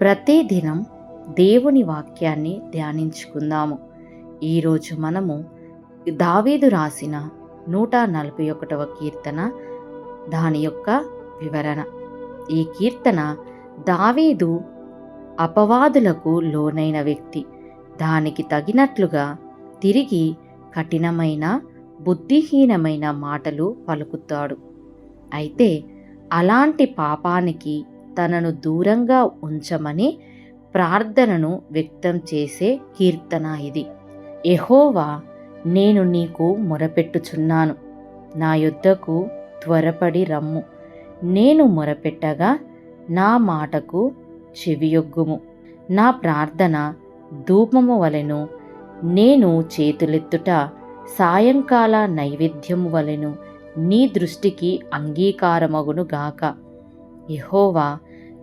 ప్రతిదినం దేవుని వాక్యాన్ని ధ్యానించుకుందాము. ఈరోజు మనము దావీదు రాసిన నూట నలభై ఒకటవ కీర్తన దాని యొక్క వివరణ. ఈ కీర్తన దావీదు అపవాదులకు లోనైన వ్యక్తి. దానికి తగినట్లుగా తిరిగి కఠినమైన బుద్ధిహీనమైన మాటలు పలుకుతాడు. అయితే అలాంటి పాపానికి తనను దూరంగా ఉంచమని ప్రార్థనను వ్యక్తం చేసే కీర్తన ఇది. ఎహోవా నేను నీకు మొరపెట్టుచున్నాను. నా యొద్దకు త్వరపడి రమ్ము. నేను మొరపెట్టగా నా మాటకు చెవియొగ్గుము. నా ప్రార్థన ధూపము వలెను నేను చేతులెత్తుట సాయంకాల నైవేద్యము వలెను నీ దృష్టికి అంగీకారమగును గాక.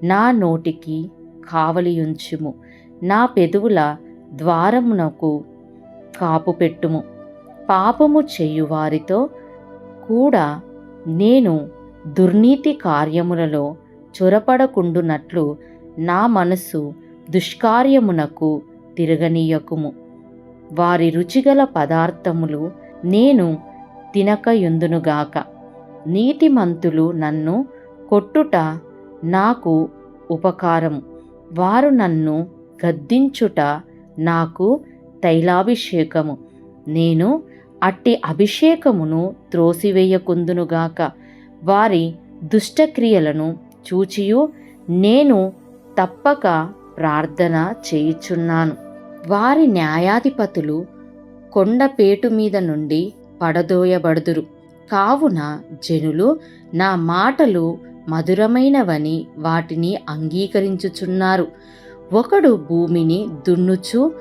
నా నోటికి కావలియుంచుము. నా పెదవుల ద్వారమునకు కాపు పెట్టుము. పాపము చేయువారితో కూడా నేను దుర్నీతి కార్యములలో చొరపడకుండునట్లు నా మనసు దుష్కార్యమునకు తిరగనీయకుము. వారి రుచిగల పదార్థములు నేను తినకయుందునుగాక. నీతిమంతులు నన్ను కొట్టుట నాకు ఉపకారం. వారు నన్ను గద్దించుట నాకు తైలాభిషేకము. నేను అట్టి అభిషేకమును త్రోసివేయకుందునుగాక. వారి దుష్టక్రియలను చూచియు. నేను తప్పక ప్రార్థన చేయుచున్నాను. వారి న్యాయాధిపతులు కొండపేటు మీద నుండి పడదోయబడుదురు. కావున జనులు నా మాటలు మధురమైనవని వాటిని అంగీకరించుచున్నారు. ఒకడు భూమిని దున్నుచు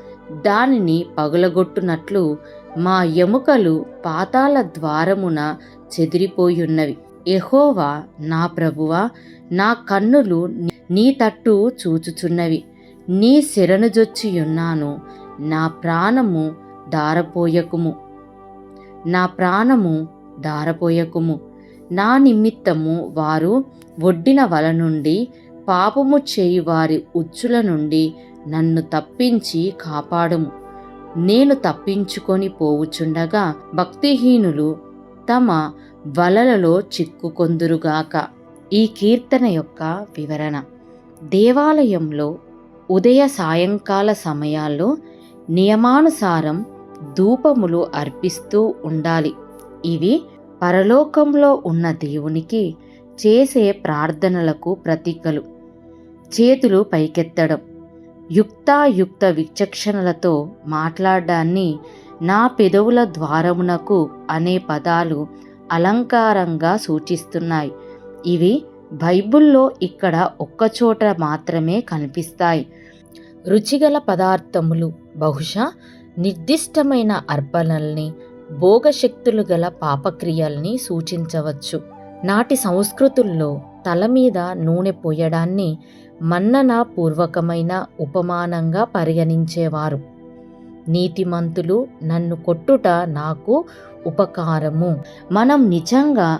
దానిని పగులగొట్టునట్లు మా ఎముకలు పాతాల ద్వారమున చెదిరిపోయున్నవి. ఎహోవా నా ప్రభువా నా కన్నులు నీ తట్టు చూచుచున్నవి. నీ శరణుజొచ్చియున్నాను నా ప్రాణము దారపోయకుము నా ప్రాణము దారపోయకుము నా నిమిత్తము వారు ఒడ్డిన వల నుండి పాపము చేయి వారి ఉచ్చుల నుండి నన్ను తప్పించి కాపాడుము. నేను తప్పించుకొని పోవుచుండగా భక్తిహీనులు తమ వలలలో చిక్కుకొందురుగాక. ఈ కీర్తన యొక్క వివరణ. దేవాలయంలో ఉదయ సాయంకాల సమయాల్లో నియమానుసారం ధూపములు అర్పిస్తూ ఉండాలి. ఇవి పరలోకంలో ఉన్న దేవునికి చేసే ప్రార్థనలకు ప్రతీకలు. చేతులు పైకెత్తడం. యుక్తాయుక్త విచక్షణలతో మాట్లాడడాన్ని నా పెదవుల ద్వారమునకు అనే పదాలు అలంకారంగా సూచిస్తున్నాయి. ఇవి బైబిల్లో ఇక్కడ ఒక్కచోట మాత్రమే కనిపిస్తాయి. రుచిగల పదార్థములు బహుశా నిర్దిష్టమైన అర్పణల్ని భోగశక్తులు గల పాపక్రియల్ని సూచించవచ్చు. నాటి సంస్కృతుల్లో తల మీద నూనె పోయడాన్ని మన్నన పూర్వకమైన ఉపమానంగా పరిగణించేవారు. నీతిమంతులు నన్ను కొట్టుట నాకు ఉపకారము. మనం నిజంగా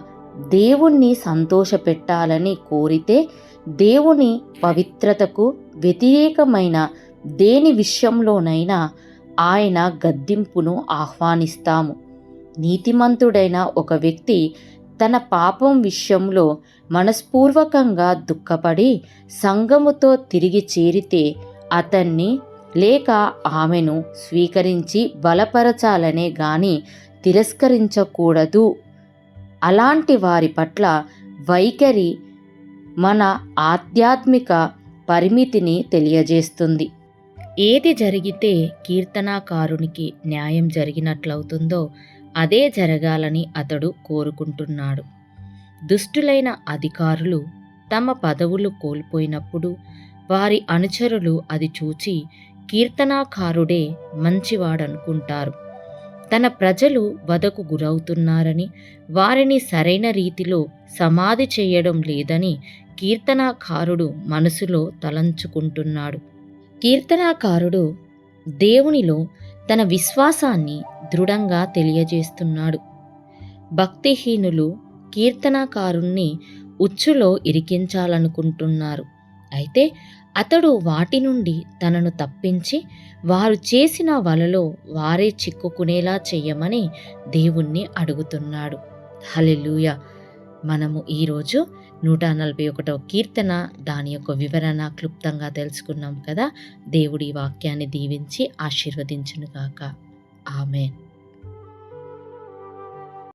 దేవుణ్ణి సంతోషపెట్టాలని కోరితే దేవుని పవిత్రతకు వ్యతిరేకమైన దేని విషయంలోనైనా ఆయన గద్దింపును ఆహ్వానిస్తాము. నీతిమంతుడైన ఒక వ్యక్తి తన పాపం విషయంలో మనస్పూర్వకంగా దుఃఖపడి సంఘముతో తిరిగి చేరితే అతన్ని లేక ఆమెను స్వీకరించి బలపరచాలనే గాని తిరస్కరించకూడదు. అలాంటి వారి పట్ల వైఖరి మన ఆధ్యాత్మిక పరిమితిని తెలియజేస్తుంది. ఏది జరిగితే కీర్తనాకారునికి న్యాయం జరిగినట్లవుతుందో అదే జరగాలని అతడు కోరుకుంటున్నాడు. దుష్టులైన అధికారులు తమ పదవులు కోల్పోయినప్పుడు వారి అనుచరులు అది చూచి కీర్తనాకారుడే మంచివాడనుకుంటారు. తన ప్రజలు వదకు గురవుతున్నారని వారిని సరైన రీతిలో సమాధి చేయడం లేదని కీర్తనాకారుడు మనసులో తలంచుకుంటున్నాడు. కీర్తనాకారుడు దేవునిలో తన విశ్వాసాన్ని దృఢంగా తెలియజేస్తున్నాడు. భక్తిహీనులు కీర్తనాకారుణ్ణి ఉచ్చులో ఇరికించాలనుకుంటున్నారు. అయితే అతడు వాటి నుండి తనను తప్పించి వారు చేసిన వలలో వారే చిక్కుకునేలా చెయ్యమని దేవుణ్ణి అడుగుతున్నాడు. హలెలూయ మనము ఈరోజు నూట నలభై ఒకటవ కీర్తన దాని యొక్క వివరణ క్లుప్తంగా తెలుసుకున్నాం కదా. దేవుడి వాక్యాన్ని దీవించి ఆశీర్వదించునుగాక. ఆమెన్.